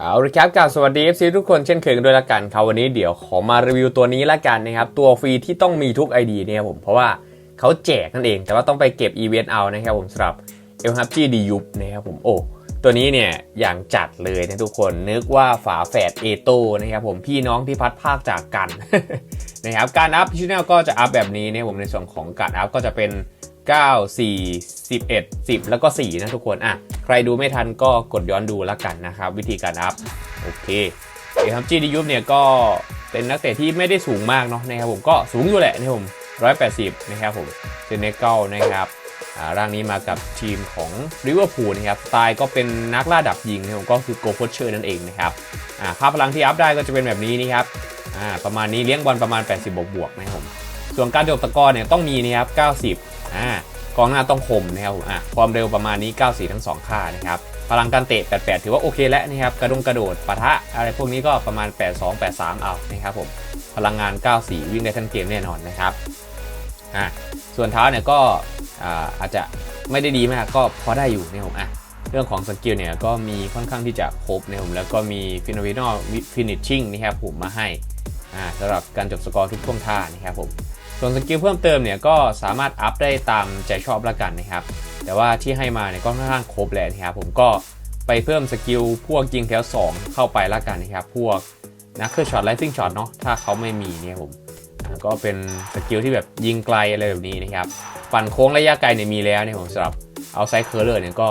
เอาละครับกล่าวสวัสดี FC ทุกคนเช่นเคยกันด้วยละกันครับวันนี้เดี๋ยวขอมารีวิวตัวนี้ละกันนะครับ ตัวฟรีที่ต้องมีทุก ID เนี่ยผม เพราะว่าเขาแจกนั่นเอง แต่ว่าต้องไปเก็บอีเวนต์เอานะครับผมสำหรับ l h u b g d ยุบนะครับผมโอ้ตัวนี้เนี่ยอย่างจัดเลยนะทุกคนนึกว่าฝาแฝดเอโตนะครับผมพี่น้องที่พัดภาคจากกันนะครับการอัพชิแนลก็จะอัพแบบนี้นะครับผมในส่วนของการอัพก็จะเป็น 9 4 11 10 แล้วก็ 4 นะทุกคน อะ ใครดูไม่ทันก็กดย้อนดูแล้วกันนะครับ วิธีการอัพ โอเคเอทัมจีดียุบเนี่ยก็เป็นนักเตะที่ไม่ได้สูงมากเนาะนะครับผมก็สูงอยู่แหละนะครับผม 180 นะครับผมเซเนเกลนะครับอ่าร่างนี้มากับทีมของริเวอร์พูลนะครับสไตล์ก็เป็นนักล่าดับยิงนะครับผมก็คือโกโคเชอร์นั่นเองนะครับอ่าค่าพลังที่อัพได้ก็จะเป็นแบบนี้นี่ครับอ่าประมาณนี้เลี้ยงบอลประมาณ 80 บวกบวกๆนะครับผม ส่วนการจบตะกร้อเนี่ยต้องมีนะครับ90อ่ากองหน้าต้องคมนะครับผมอะความเร็วประมาณนี้94ทั้ง 2 ค่านะครับพลังการเตะ 88 ถือว่าโอเคแล้วนะครับกระดงกระโดดปะทะอะไรพวกนี้ก็ประมาณ 82 83 เอานะครับผมพลังงาน 94 วิ่งได้ทั้งเกมแน่นอนนะครับอะส่วนเท้าเนี่ยก็อ่าอาจจะไม่ได้ดีมากก็พอได้อยู่นะครับผมอะเรื่องของสกิลเนี่ยก็มีค่อนข้างที่จะครบนะครับผมแล้วก็มีฟิน o วินอลฟินิชชิ่งนะครับผมมาให้อ่าสำหรับการจบสกอร์ทุกท่วงท่านะครับผม ส่วนสกิลเพิ่มเติมเนี่ยก็สามารถอัพได้ตามใจชอบละกันนะครับ แต่ว่าที่ให้มาเนี่ยก็ค่อนข้างครบแหละนะครับผมก็ไปเพิ่มสกิลพวกยิงแถว2 เข้าไปละกันนะครับ พวกนักเคอร์ช็อตไลซิ่งช็อตเนาะถ้าเขาไม่มีเนี่ยผมก็เป็นสกิลที่แบบยิงไกลอะไรแบบนี้นะครับปั่นโค้งระยะไกลเนี่ยมีแล้วเนี่ยผมสำหรับเอาไซเคอร์เลอร์เนี่ยก็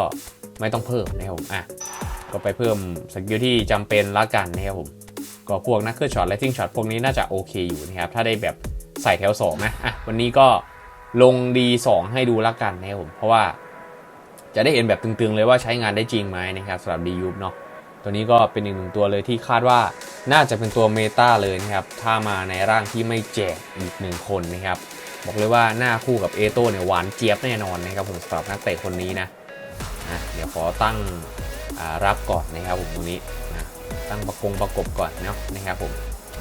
ไม่ต้องเพิ่มนะครับผมอะก็ไปเพิ่มสกิลที่จำเป็นละกันนะครับผมก็พวกนักเคลื่อนช็อตแลทิ้งช็อตพวกนี้น่าจะโอเคอยู่นะครับถ้าได้แบบ ใส่แถว2นะอะวันนี้ก็ลง D2 ให้ดูละกันนะครับผมเพราะว่าจะได้เห็นแบบตึงๆเลยว่าใช้งานได้จริงไหมนะครับสำหรับ d u เนาะตัวนี้ก็เป็นอีกหนึ่งตัวเลยที่คาดว่าน่าจะเป็นตัวเมตาเลยนะครับถ้ามาในร่างที่ไม่แจกอีกหนึ่งคนนะครับบอกเลยว่าหน้าคู่กับเอโต้เนี่ยหวานเจี๊ยบแน่นอนนะครับผมสำหรับนักเตะคนนี้นะอะเดี๋ยวขอตั้งรับก่อนนะครับผมตรงนี้นะตั้งประกงประกบก่อนเนาะนะครับผม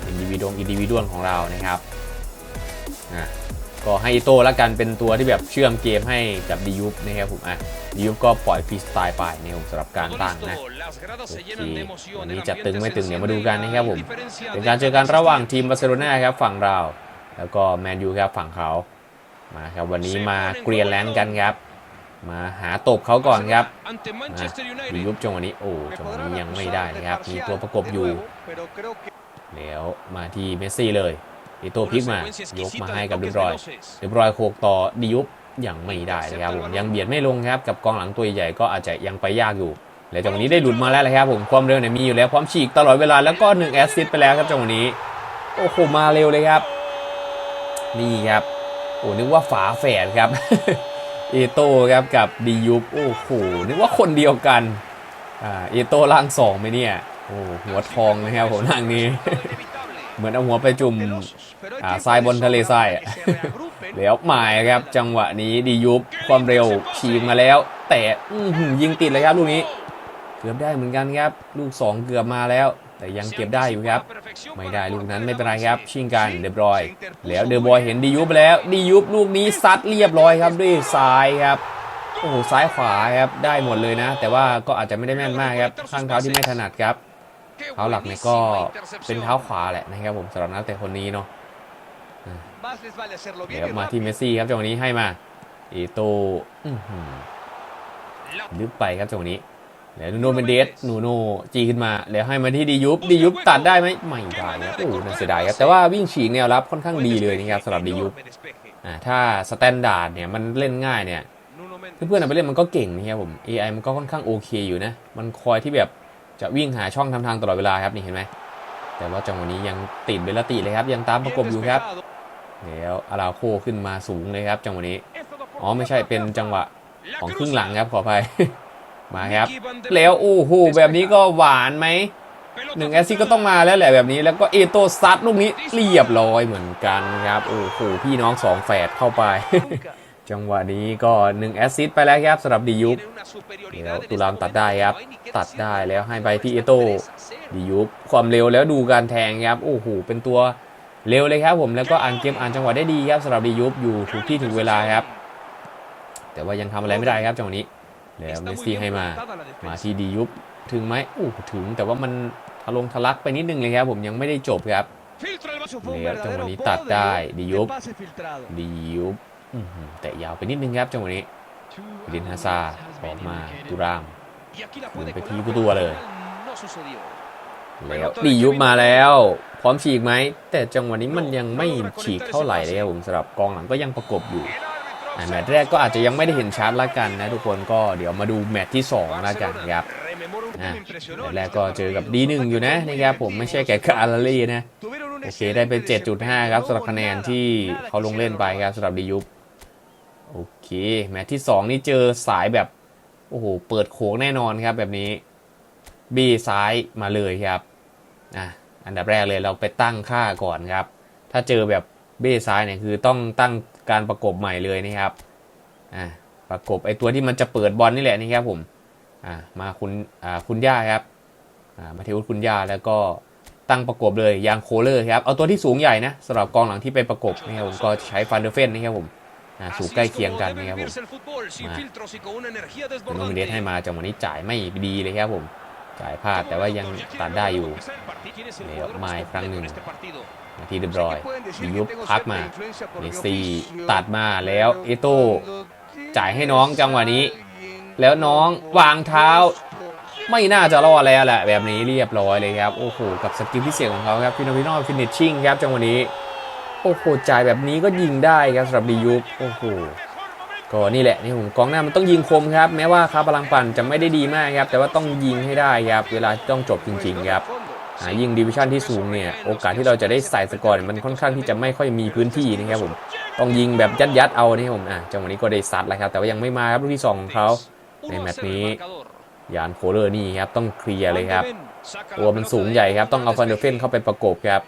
อินดิวิดวงอินดิวิดวของเรานะครับ อะก็ให้อิโต้ละกันเป็นตัวที่แบบเชื่อมเกมให้กับดียุบนะครับผมอะดียุบก็ปล่อยฟรีสไตล์ไปเนี่ยผมสำหรับการตั้งนะโอเควันนี้จะตึงไม่ตึงเดี๋ยวมาดูกันนะครับผมเป็นการเจอกันระหว่างทีมบาร์เซโลนาครับฝั่งเรา แล้วก็แมนยูครับฝั่งเขามาครับวันนี้มาเกรียนแลนด์กันครับ มาหาตบเขาก่อนครับดียุบจังหวะนี้โอ้จังหวะนี้ยังไม่ได้นะครับมีตัวประกบอยู่แล้วมาที่เมสซี่เลย อีโต้พลิกมายกมาให้กับเดบรอยเดบรอยโคกต่อดียุบยังไม่ได้นะครับผมยังเบียดไม่ลงครับกับกองหลังตัวใหญ่ก็อาจจะยังไปยากอยู่แล้วจังหวะนี้ได้หลุดมาแล้วนะครับผมความเร็วเนี่ยมีอยู่แล้วพร้อมฉีกตลอดเวลาแล้วก็1แอสซิสต์ไปแล้วครับจังหวะนี้โอ้โหมาเร็วเลยครับ นี่ครับโอ้นึกว่าฝาแฝดครับเอโต้ครับกับดียุบโอ้โหนึกว่าคนเดียวกันอ่าเอโต้ล่างสองไหมเนี่ยโอ้หัวทองนะครับผมล่างนี้ เหมือนเอาหัวไปจุ่มอ่าทรายบนทะเลทรายอะแล้วหมายครับจังหวะนี้ดียุบความเร็วฉีกมาแล้ว แต่อื้อหือยิงติดเลยครับลูกนี้ เกือบได้เหมือนกันครับ ลูก 2 เกือบมาแล้ว แต่ยังเก็บได้อยู่ครับ ไม่ได้ลูกนั้นไม่เป็นไรครับ ชิงกันเดบรอย แล้วเดบอยเห็นดียุบไปแล้วดียุบลูกนี้ซัดเรียบร้อยครับด้วยซ้ายครับโอ้โหซ้ายขวาครับได้หมดเลยนะ แต่ว่าก็อาจจะไม่ได้แม่นมากครับข้างเท้าที่ไม่ถนัดครับ เท้าหลักเนี่ยก็เป็นเท้าขวาแหละนะครับผมสำหรับนักเตะคนนี้เนาะเดี๋ยวมาที่เมสซี่ครับจังหวะนี้ให้มาเอโต้ลึกไปครับจังหวะนี้แล้วนูโนเมนเดสนูโนจีขึ้นมา แล้วให้มาที่ดียุบดียุบตัดได้ไหมไม่ได้ครับโอ้น่าเสียดายครับแต่ว่าวิ่งฉีกแนวรับค่อนข้างดีเลยนะครับสำหรับดียุบอ่าถ้าสแตนดาร์ดเนี่ยมันเล่นง่ายเนี่ยเพื่อนๆไปเล่นมันก็เก่งนะครับผม AI มันก็ค่อนข้างโอเคอยู่นะ มันคอยที่แบบ จะวิ่งหาช่องทำทางตลอดเวลาครับนี่เห็นไหมแต่ว่าจังหวะนี้ยังติดเบลติเลยครับยังตามประกบอยู่ครับแล้วอาราโคขึ้นมาสูงเลยครับ จังหวะนี้อ๋อไม่ใช่เป็นจังหวะของครึ่งหลังครับขออภัยมาครับแล้วโอ้โหแบบนี้ก็หวานไหมหนึ่งแอสซิสต์ก็ต้องมาแล้วแหละแบบนี้ แล้วก็เอโตซัดลูกนี้เรียบร้อยเหมือนกันครับโอ้โหพี่น้องสองแฝดเข้าไป จังหวะนี้ก็1แอสซิสต์ไปแล้วครับสำหรับดียุบเดี๋ยวตุลามตัดได้ครับ ตัดได้แล้วให้ไปที่เอโต้ดียุบความเร็วแล้วดูการแทงครับโอ้โหเป็นตัวเร็วเลยครับผมแล้วก็อ่านเกมอ่านจังหวะได้ดีครับสำหรับดียุบอยู่ถูกที่ถูกเวลาครับ แต่ว่ายังทำอะไรไม่ได้ครับจังหวะนี้แล้วเมสซี่ให้มามาที่ดียุบถึงไหมโอ้ถึงแต่ว่ามันทะลงทะลักไปนิดนึงเลยครับผมยังไม่ได้จบครับ Leo, Leo, จังหวะจังหวะนี้ตัดได้ด้ดิดิยุบดียุบ แต่ยาวไปนิดนึงครับจังหวะนี้ดินฮาซาออกมาตุรามหมุนไปที่กูตัวเลยแล้วดียุบมาแล้ว พร้อมฉีกไหม แต่จังหวะนี้มันยังไม่ฉีกเท่าไหร่เลยครับผมสำหรับกองหลังก็ยังประกบอยู่แมตช์แรกก็อาจจะยังไม่ได้เห็นชัดละกันนะทุกคนก็เดี๋ยวมาดูแมตช์ที่สองละกันครับอะแมตช์แรกก็เจอกับดีหนึ่งอยู่นะนะครับผมไม่ใช่แก่กาลารี่นะโอเคได้เป็น7.5 ครับสำหรับคะแนนที่เขาลงเล่นไปครับสำหรับดียุบ โอเค แมตช์ที่ 2 นี่เจอสายแบบ โอ้โห เปิดโขงแน่นอนครับแบบนี้บีซ้ายมาเลยครับอะอันดับแรกเลยเราไปตั้งค่าก่อนครับ ถ้าเจอแบบเบ้ซ้ายเนี่ยคือต้องตั้งการประกบใหม่เลยนะครับอะประกบไอตัวที่มันจะเปิดบอลนี่แหละนี่ครับผมอะมาคุณอ่าคุณย่าครับอ่ามาเทวุฒิคุณย่าแล้วก็ตั้งประกบเลยยางโคเลอร์ครับ เอาตัวที่สูงใหญ่นะสำหรับกองหลังที่ไปประกบนะครับผมก็ใช้ฟันเดอร์เฟนนะครับผม อ่าสูงใกล้เคียงกันนะครับผมเป็นโนมิเนตให้มาจังหวะนี้จ่ายไม่ดีเลยครับผม จ่ายพลาดแต่ว่ายังตัดได้อยู่เลี้ยวมาอีกครั้งหนึ่งนาทีเรียบร้อยดิดิยุยุบบพัพักกมามาเมเมสสซี่ซี่ตัตัดดมามาแล้แล้ววเอเอโต้โต้จ่าจ่ายยให้ให้น้น้อองงจัจังงหหวะวะนี้นี้ แล้วน้องวางเท้า ไม่น่าจะรอดแล้วแหละแบบนี้เรียบร้อยเลยครับ โอ้โห กับสกิลพิเศษของเขาครับฟิโนฟินอลฟินิชชิ่งครับจังหวะนี้ โอ้โหจ่ายแบบนี้ก็ยิงได้ครับสำหรับดียุบโอ้โหก็นี่แหละนี่ผมกองหน้ามันต้องยิงคมครับแม้ว่าคาพลังปั่นจะไม่ได้ดีมากครับแต่ว่าต้องยิงให้ได้ครับเวลาต้องจบจริงๆครับยิงดิวิชั่นที่สูงเนี่ยโอกาสที่เราจะได้ใส่สกอร์มันค่อนข้างที่จะไม่ค่อยมีพื้นที่นะครับผมต้องยิงแบบยัดยัดเอานี่ผมอะจังหวะนี้ก็ได้ซัดแล้วครับแต่ว่ายังไม่มาครับลูกที่สองของเขาในแมตช์นี้ยานโคเลอร์นี่ครับต้องเคลียร์เลยครับตัวมันสูงใหญ่ครับต้องเอาฟันเดอร์เฟนเข้าไปประกบครับ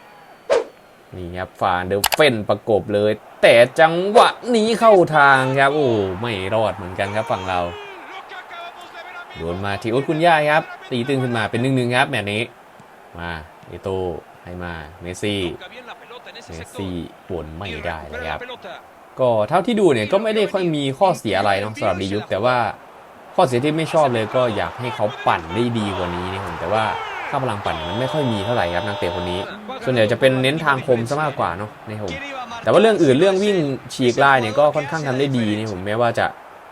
นี่ครับฟานเดอร์เฟนประกบเลย แต่จังหวะนี้เข้าทางครับโอ้ไม่รอดเหมือนกันครับฝั่งเราโดนมาทีอุดคุณย่าครับ ตีตึงขึ้นมาเป็นหนึ่งหนึ่งครับแมตช์นี้ มาเอโตให้มาเมสซี่เมสซี่ปวนไม่ได้เลยครับ ก็เท่าที่ดูเนี่ยก็ไม่ได้ค่อยมีข้อเสียอะไรเนาะสำหรับดียุคแต่ว่าข้อเสียที่ไม่ชอบเลยก็อยากให้เขาปั่นได้ดีกว่านี้นี่ผมแต่ว่า ค่าพลังปั่นมันไม่ค่อยมีเท่าไหร่ครับนักเตะคนนี้ ส่วนใหญ่จะเป็นเน้นทางคมซะมากกว่าเนาะนี่ผมแต่ว่าเรื่องอื่นเรื่องวิ่งฉีกลายเนี่ยก็ค่อนข้างทำได้ดีนี่ผมแม้ว่าจะ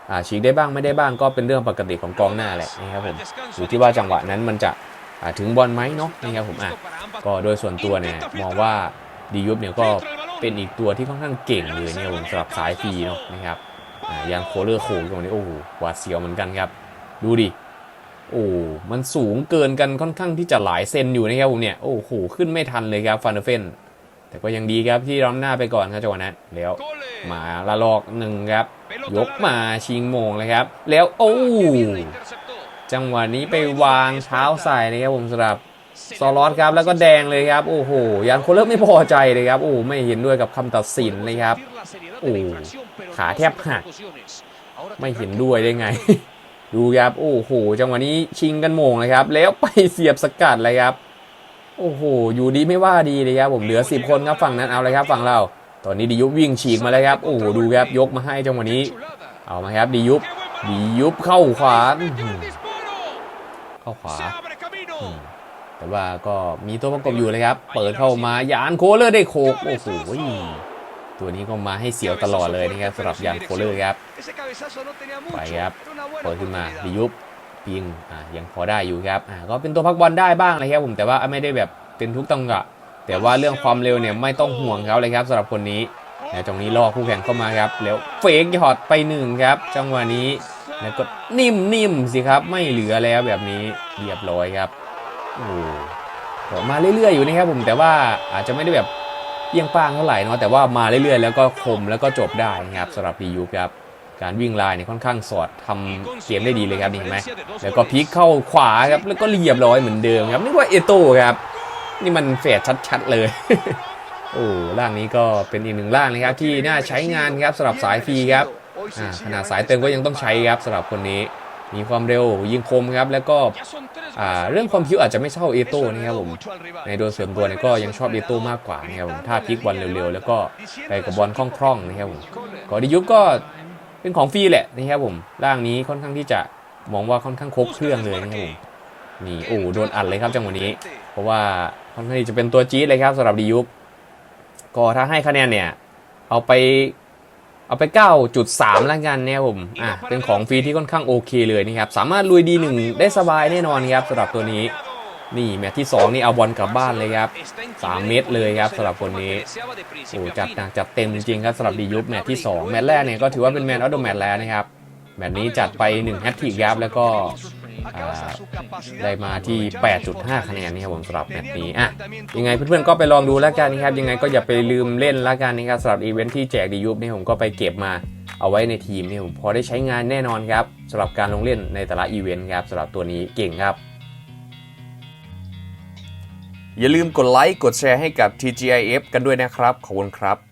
อ่าฉีกได้บ้างไม่ได้บ้างก็เป็นเรื่องปกติของกองหน้าแหละนะครับผมอยู่ที่ว่าจังหวะนั้นมันจะอ่าถึงบอลไหมเนาะนี่ครับผมอะก็โดยส่วนตัวเนี่ยมองว่าดียุบเนี่ยก็เป็นอีกตัวที่ค่อนข้างเก่งเลยเนี่ยผมสำหรับสายฟรีเนาะนะครับอ่ายังโคเลอร์โคตรงนี้โอ้โหหวาดเสียวเหมือนกันครับ ดูดิ โอ้มันสูงเกินกันค่อนข้างที่จะหลายเซนอยู่นะครับผมเนี่ยโอ้โหขึ้นไม่ทันเลยครับฟันเดอเฟนแต่ก็ยังดีครับที่ล้ำหน้าไปก่อนครับจังหวะนั้นแล้วมาละลอกหนึ่งครับ ยกมาชิงโมงเลยครับ แล้วโอ้จังหวะนี้ไปวางเท้าใส่เลยครับผมสำหรับซอลอสครับแล้วก็แดงเลยครับโอ้โหยันโคเลอร์ไม่พอใจเลยครับโอ้ไม่เห็นด้วยกับคำตัดสินเลยครับโอ้ขาแทบหักไม่เห็นด้วยได้ไง ดูครับโอ้โหจังหวะนี้ชิงกันโมงเลยครับ แล้วไปเสียบสกัดเลยครับ โอ้โหอยู่ดีไม่ว่าดีเลยครับผมเหลือ 10 คนครับฝั่งนั้นเอาเลยครับฝั่งเรา ตอนนี้ดียุบวิ่งฉีกมาเลยครับโอ้โหดูครับยกมาให้จังหวะนี้ เอามาครับดียุบดียุบเข้าขวาเข้าขวา แต่ว่าก็มีตัวประกบอยู่เลยครับ เปิดเข้ามายานโคเลอร์ได้โคกโอ้โห ตัวนี้ก็มาให้เสียวตลอดเลยนะครับสำหรับยานโคเลอร์ครับไปครับเปิดขึ้นมาดิยุบปิงอ่ายังพอได้อยู่ครับอ่าก็เป็นตัวพักบอลได้บ้างเลยครับผมแต่ว่าไม่ได้แบบเป็นทุกตังหวะแต่ว่าเรื่องความเร็วเนี่ยไม่ต้องห่วงเขาเลยครับสำหรับคนนี้แล้วตรงนี้ล่อคู่แข่งเข้ามาครับ แล้วเฟกยอดไปหนึ่งครับ จังหวะนี้แล้วก็นิ่มๆสิครับ ไม่เหลือแล้วแบบนี้เรียบร้อยครับโอ้ก็มาเรื่อยๆอยู่นะครับผมแต่ว่าอาจจะไม่ได้แบบ เปี้ยงป้างเท่าไหร่เนาะแต่ว่ามาเรื่อยๆ แล้วก็คมแล้วก็จบได้นะครับสำหรับดียูครับการวิ่งลายเนี่ยค่อนข้างสอดทำเกมได้ดีเลยครับนี่เห็นไหมแล้วก็พลิกเข้าขวาครับแล้วก็เรียบร้อยเหมือนเดิมครับนี่ว่าเอโต้ครับ นี่มันแฝดชัดๆเลยโอ้ร่างนี้ก็เป็นอีกหนึ่งร่างนะครับที่น่าใช้งานครับสำหรับสายฟรีครับขนาดสายเติมก็ยังต้องใช้ครับสำหรับคนนี้ มีความเร็วยิงคมครับ แล้วก็เรื่องความคิวอาจจะไม่เท่าเอโต้นะครับผมในโดยส่วนตัวเนี่ยก็ยังชอบเอโต้มากกว่านะครับผมถ้าพลิกบอลเร็วๆ แล้วก็ไปกับบอลคล่องๆนะครับผมก็ดิยุบก็เป็นของฟรีแหละนะครับผมร่างนี้ค่อนข้างที่จะมองว่าค่อนข้างครบเครื่องเลยนะครับผมนี่โอ้โดนอัดเลยครับจังหวะนี้ เพราะว่าค่อนข้างที่จะเป็นตัวจี๊ดเลยครับสำหรับดียุบก็ถ้าให้คะแนนเนี่ยเอาไป เอาไป 9.3 แล้วกันเนี่ยผมอะเป็นของฟรีที่ค่อนข้างโอเคเลยนะครับ สามารถลุยดีหนึ่งได้สบายแน่นอนครับสำหรับตัวนี้ นี่แมตช์ที่ 2 นี่เอาบอลกลับบ้านเลยครับ 3 เมตรเลยครับสำหรับคนนี้โอ้จัดหนักจัดเต็มจริงๆครับสำหรับดียุบแมตช์ที่ 2 แมตช์แรกเนี่ยก็ถือว่าเป็นแมนออฟเดอะแมตช์แล้วนะครับ แมตช์นี้จัดไป1แฮตทริกครับแล้วก็อ่า ได้มาที่ 8.5 คะแนนนี่ครับผมสำหรับแมตช์นี้อะยังไงเพื่อนๆก็ไปลองดูแล้วกันนะครับยังไงก็อย่าไปลืมเล่นแล้วกันนะครับสำหรับอีเวนท์ที่แจกดียุบนี่ผมก็ไปเก็บมาเอาไว้ในทีมนี่ผมพอได้ใช้งานแน่นอนครับสำหรับการลงเล่นในแต่ละอีเวนต์ครับสำหรับตัวนี้เก่งครับอย่าลืมกดไลค์กดแชร์ให้กับ TGIF กันด้วยนะครับ ขอบคุณครับ